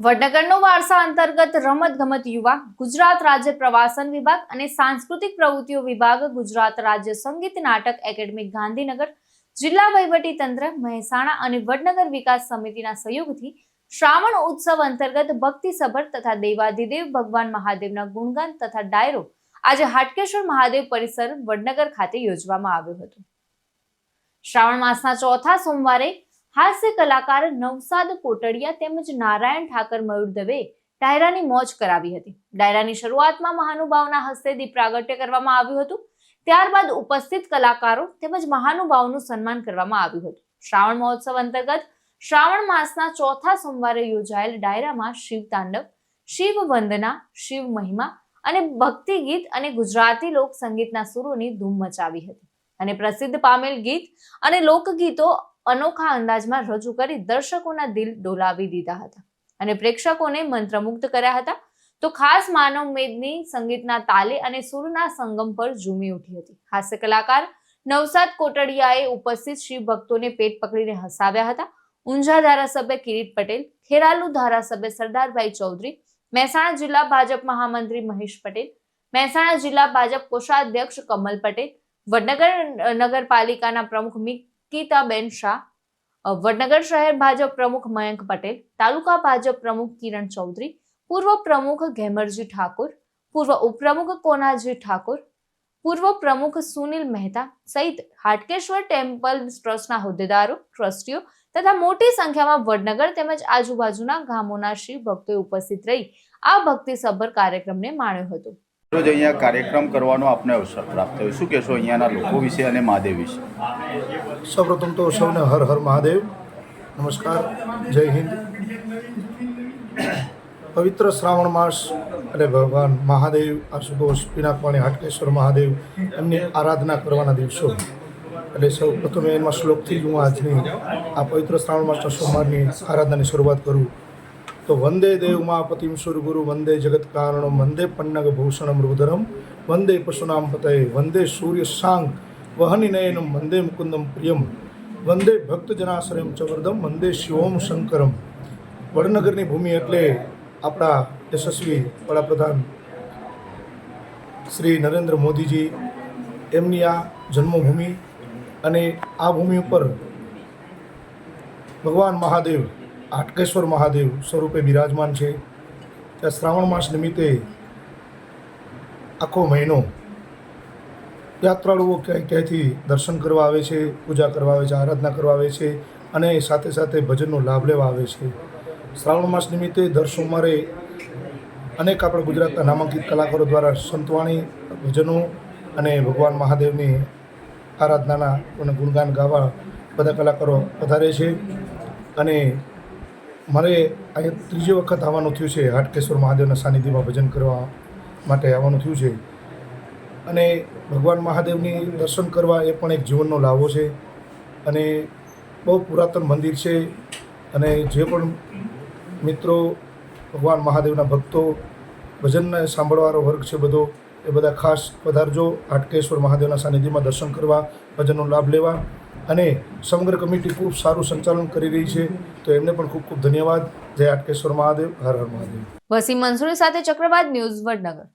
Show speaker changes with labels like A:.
A: વડનગરનો વારસા અંતર્ગત રમત ગમત યુવા, ગુજરાત રાજ્ય પ્રવાસન વિભાગ અને સાંસ્કૃતિક પ્રવૃત્તિઓ વિભાગ, ગુજરાત રાજ્ય સંગીત નાટક એકેડમી ગાંધીનગર, જિલ્લા વહીવટી તંત્ર, મહેસાણા અને વડનગર વિકાસ સમિતિના સહયોગથી શ્રાવણ ઉત્સવ અંતર્ગત ભક્તિસભર તથા દેવાધિદેવ ભગવાન મહાદેવના ગુણગાન તથા ડાયરો આજે હાટકેશ્વર મહાદેવ પરિસર વડનગર ખાતે યોજવામાં આવ્યો હતો. શ્રાવણ માસના ચોથા સોમવારે હાસ્ય કલાકાર નવસાદ કોટડિયા તેમજ નારાયણ ઠાકર મયુર દવે ડાયરાની મોજ કરાવી હતી. ડાયરાની શરૂઆતમાં મહાનુભાવના હસ્તે દીપ પ્રાગટ્ય કરવામાં આવ્યું હતું. ત્યારબાદ ઉપસ્થિત કલાકારો તેમજ મહાનુભાવનું સન્માન કરવામાં આવ્યું હતું. શ્રાવણ મહોત્સવ અંતર્ગત શ્રાવણ માસના ચોથા સોમવારે યોજાયેલ ડાયરામાં શિવ તાંડવ, શિવ વંદના, શિવ મહિમા અને ભક્તિ ગીત અને ગુજરાતી લોક સંગીતના સુરોની ધૂમ મચાવી હતી. અને પ્રસિદ્ધ પામેલ ગીત અને લોકગીતો અનોખા અંદાજમાં રજૂ કરી દર્શકોના દિલ ડોલાવી દીધા હતા અને પ્રેક્ષકોને મંત્રમુગ્ધ કર્યા હતા. તો ખાસ માનવ મેદની સંગીતના તાલે અને સુરના સંગમ પર ઝૂમી ઉઠી હતી. હાસ્ય કલાકાર નવસાદ કોટડિયાએ ઉપસ્થિત શિવ ભક્તોને પેટ પકડીને હસાવ્યા હતા. ઊંઝા ધારાસભ્ય કિરીટ પટેલ, ખેરાલુ ધારાસભ્ય સરદારભાઈ ચૌધરી, મહેસાણા જિલ્લા ભાજપ મહામંત્રી મહેશ પટેલ, મહેસાણા જિલ્લા ભાજપ કોષાધ્યક્ષ કમલ પટેલ, વડનગર નગરપાલિકાના પ્રમુખ મિકિતાબેન શાહ વડનગર શહેર ભાજપ પ્રમુખ મયંક પટેલ, તાલુકા ભાજપ પ્રમુખ કિરણ ચૌધરી, પૂર્વ પ્રમુખ ઘેમરજી ઠાકોર, પૂર્વ ઉપપ્રમુખ કોનાજી ઠાકોર, પૂર્વ પ્રમુખ સુનિલ મહેતા સહિત હાટકેશ્વર ટેમ્પલ ટ્રસ્ટના હોદ્દેદારો, ટ્રસ્ટીઓ તથા મોટી સંખ્યામાં વડનગર તેમજ આજુબાજુના ગામોના શિવ ભક્તોએ ઉપસ્થિત રહી આ ભક્તિસભર કાર્યક્રમને માણ્યો હતો.
B: રોજ અહીંયા કાર્યક્રમ કરવાનો આપને અવસર પ્રાપ્ત થયો. શું કહેશો અહીંયાના લોકો વિશે અને મહાદેવ વિશે?
C: સૌપ્રથમ તો સૌને હર હર મહાદેવ. નમસ્કાર. જય હિન્દ. પવિત્ર શ્રાવણ માસ અને ભગવાન મહાદેવ, આશુતોષ, પિનાકવાણી, હાટકેશ્વર મહાદેવ એમની આરાધના કરવાના દિવસો. એટલે સૌ પ્રથમ એમાં શ્લોકથી જ હું આજની આ પવિત્ર શ્રાવણ માસના સોમવારની આરાધનાની શરૂઆત કરું. તો વંદે દેવ મહાપતિમ સુરગુરુ વંદે જગત કારણમ વંદે પન્નગ ભૂષણમ રુદરમ, વંદે પશુનામ પતય, વંદે સૂર્ય સાંગ વહની નયનમ, વંદે મુકુંદમ પ્રિયમ, વંદે ભક્ત જનાશ્રયમ ચવર્દમ વંદે શિવોમ શંકરમ. વડનગરની ભૂમિ એટલે આપણા યશસ્વી વડાપ્રધાન શ્રી નરેન્દ્ર મોદીજી, એમની આ જન્મભૂમિ અને આ ભૂમિ ઉપર ભગવાન મહાદેવ હાટકેશ્વર મહાદેવ સ્વરૂપે બિરાજમાન છે. ત્યાં શ્રાવણ માસ નિમિત્તે આખો મહિનો યાત્રાળુઓ ક્યાંય ક્યાંયથી દર્શન કરવા આવે છે, પૂજા કરવા આવે છે, આરાધના કરવા આવે છે અને સાથે સાથે ભજનનો લાભ લેવા આવે છે. શ્રાવણ માસ નિમિત્તે દર સોમવારે અનેક આપણા ગુજરાતના નામાંકિત કલાકારો દ્વારા સંતવાણી, ભજનો અને ભગવાન મહાદેવની આરાધનાના અને ગુણગાન ગાવા બધા કલાકારો વધારે છે અને મારે અહીંયા ત્રીજી વખત આવવાનું થયું છે હાટકેશ્વર મહાદેવના સાનિધ્યમાં ભજન કરવા માટે આવવાનું થયું છે. અને ભગવાન મહાદેવની દર્શન કરવા એ પણ એક જીવનનો લાવો છે. અને બહુ પુરાતન મંદિર છે. અને જે પણ મિત્રો ભગવાન મહાદેવના ભક્તો ભજનને સાંભળવાનો વર્ગ છે બધો, એ બધા ખાસ પધારજો. હાટકેશ્વર મહાદેવના સાનિધ્યમાં દર્શન કરવા, ભજનનો લાભ લેવા. અને સમગ્ર કમિટી ખૂબ સારું સંચાલન કરી રહી છે. તો એમને પણ ખૂબ ખૂબ ધન્યવાદ. જય આટકેશ્વર મહાદેવ. હર હર મહાદેવ.
A: વસીમ મંસૂરી સાથે ચક્રવાત ન્યૂઝ વડનગર.